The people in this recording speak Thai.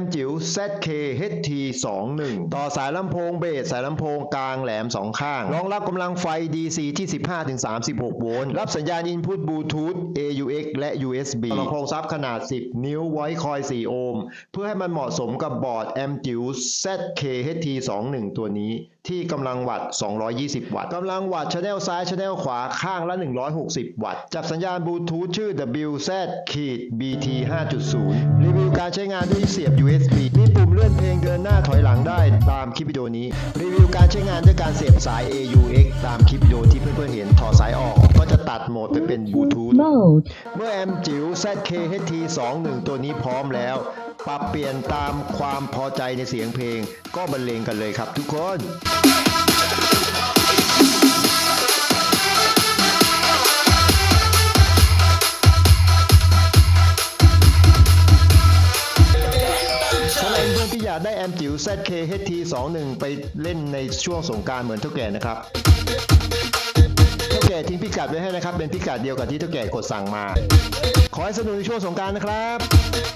มจิ๋ว ZK HT 21ต่อสายลำโพงเบสสายลำโพงกลางแหลมสองข้าง รองรับกำลังไฟ DC ที่ 15-36 โวลต์ รับสัญญาณ Input Bluetooth AUX และ USB ลำโพงซับขนาด 10 นิ้วไว้คอย 4 โอห์ม เพื่อให้มันเหมาะสมกับบอร์ดแอมจิ๋ว ZK HT 21ตัวนี้ ที่กำลังวัตต์ 220 วัตต์ กำลังวัตต์ชแนลซ้ายชแนลขวาข้างละ 160 วัตต์ จับสัญญาณบลูทูธชื่อ WZ BT 5.0 รีวิวการใช้งานด้วยเสียบ USB มีปุ่มเลื่อนเพลงเดินหน้าถอยหลังได้ตามคลิปวิดีโอนี้ รีวิวการใช้งานด้วยการเสียบสาย AUX ตามคลิปวิดีโอที่เพื่อนๆเห็น ถอดสายออก ก็จะตัดโหมดไปเป็นบลูทูธ mode, เมื่อแอมจิ๋ว ZKHT 21 ตัวนี้พร้อมแล้ว ปรับเปลี่ยนตามความพอใจในเสียงเพลง ก็บรรเลงกันเลยครับทุกคนสำหรับเพื่อนที่อยากได้แอมจิ๋ว ZKHT 21 ไปเล่นในช่วงสงการเหมือนเท่าแก่นะครับเท่าแก่ทิ้งพิกัดไว้ให้นะครับ เป็นพิกัดเดียวกับที่เท่าแก่กดสั่งมา ขอให้สนุกในช่วงสงการนะครับ